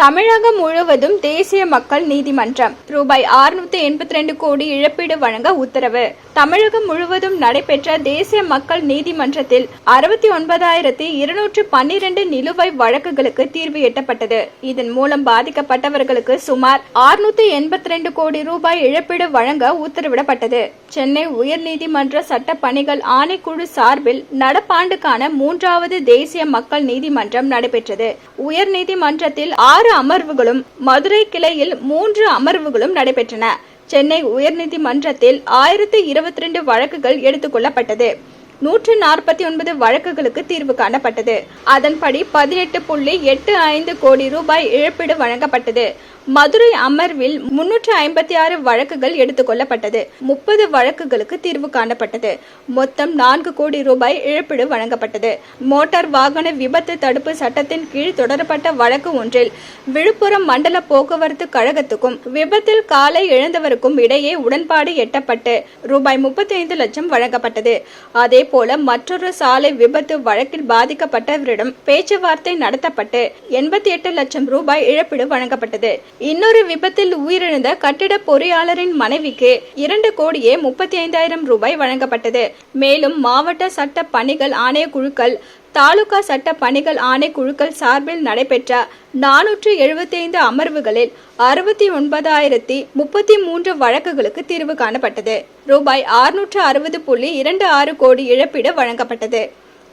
தமிழகம் முழுவதும் தேசிய மக்கள் நீதிமன்றம் ரூபாய் 682 எண்பத்தி ரெண்டு கோடி இழப்பீடு வழங்க உத்தரவு. தமிழகம் முழுவதும் நடைபெற்ற தேசிய மக்கள் நீதிமன்றத்தில் அறுபத்தி ஒன்பதாயிரத்தி இருநூற்று பன்னிரண்டு நிலுவை வழக்குகளுக்கு தீர்வு எட்டப்பட்டது. இதன் மூலம் பாதிக்கப்பட்டவர்களுக்கு சுமார் 682 எண்பத்தி ரெண்டு கோடி ரூபாய் இழப்பீடு வழங்க உத்தரவிடப்பட்டது. சென்னை உயர்நீதிமன்ற சட்ட பணிகள் ஆணைக்குழு சார்பில் நடப்பாண்டுக்கான மூன்றாவது தேசிய மக்கள் நீதிமன்றம் நடைபெற்றது. உயர்நீதிமன்றத்தில் ஆறு அமர்வுகளும் மதுரை கிளையில் மூன்று அமர்வுகளும் நடைபெற்றன. சென்னை உயர்நீதிமன்றத்தில் ஆயிரத்து இருபத்தி ரெண்டு வழக்குகள் எடுத்துக்கொள்ளப்பட்டது நூற்று நாற்பத்தி ஒன்பது வழக்குகளுக்கு தீர்வு காணப்பட்டது. அதன்படி பதினெட்டு புள்ளி எட்டு ஐந்து கோடி ரூபாய் இழப்பீடு வழங்கப்பட்டது. மதுரை அமர்வில் முன்னூற்று ஐம்பத்தி ஆறு வழக்குகள் எடுத்துக்கொள்ளப்பட்டது முப்பது வழக்குகளுக்கு தீர்வு காணப்பட்டது. மொத்தம் நான்கு கோடி ரூபாய் இழப்பீடு வழங்கப்பட்டது. மோட்டார் வாகன விபத்து தடுப்பு சட்டத்தின் கீழ் தொடரப்பட்ட வழக்கு ஒன்றில் விழுப்புரம் மண்டல போக்குவரத்து கழகத்துக்கும் விபத்தில் காலை இழந்தவருக்கும் இடையே உடன்பாடு எட்டப்பட்டு ரூபாய் முப்பத்தி ஐந்து லட்சம் வழங்கப்பட்டது. அதே போல மற்றொரு சாலை விபத்து வழக்கில் பாதிக்கப்பட்டவரிடம் பேச்சுவார்த்தை நடத்தப்பட்டு எண்பத்தி எட்டு லட்சம் ரூபாய் இழப்பீடு வழங்கப்பட்டது. இன்னொரு விபத்தில் உயிரிழந்த கட்டிட பொறியாளரின் மனைவிக்கு இரண்டு கோடியே முப்பத்தி ஐந்தாயிரம் ரூபாய் வழங்கப்பட்டது. மேலும் மாவட்ட சட்ட பணிகள் ஆணையக்குழுக்கள் தாலுகா சட்ட பணிகள் ஆணைக்குழுக்கள் சார்பில் நடைபெற்ற நானூற்று எழுபத்தி ஐந்து அமர்வுகளில் அறுபத்தி ஒன்பதாயிரத்தி முப்பத்தி மூன்று வழக்குகளுக்கு தீர்வு காணப்பட்டது. ரூபாய் ஆறுநூற்று அறுபது புள்ளி இரண்டு ஆறு கோடி இழப்பீடு வழங்கப்பட்டது.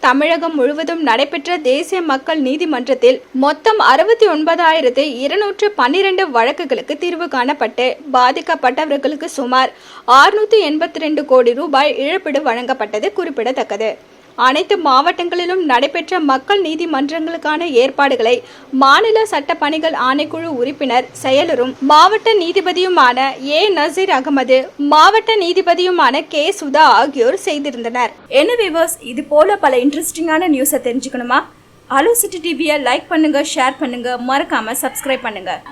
தமிழகம் முழுவதும் நடைபெற்ற தேசிய மக்கள் நீதிமன்றத்தில் மொத்தம் அறுபத்தி ஒன்பதாயிரத்து இருநூற்று பன்னிரண்டு வழக்குகளுக்கு தீர்வு காணப்பட்டு பாதிக்கப்பட்டவர்களுக்கு சுமார் ஆறுநூத்தி எண்பத்தி ரெண்டு கோடி ரூபாய் இழப்பீடு வழங்கப்பட்டது குறிப்பிடத்தக்கது. அனைத்து மாவட்டங்களிலும் நடைபெற்ற மக்கள் நீதிமன்றங்களுக்கான ஏற்பாடுகளை மாநில சட்ட பணிகள் ஆணைக்குழு உறுப்பினர் செயலரும் மாவட்ட நீதிபதியுமான ஏ. நசீர் அகமது மாவட்ட நீதிபதியுமான கே. சுதா ஆகியோர் செய்திருந்தனர். என்ன விவர்ஸ் இது போல பல இன்ட்ரெஸ்டிங்கான நியூஸை தெரிஞ்சுக்கணுமா? அலோ சிட்டி டிவியை லைக் பண்ணுங்க ஷேர் பண்ணுங்க மறக்காம சப்ஸ்கிரைப் பண்ணுங்க.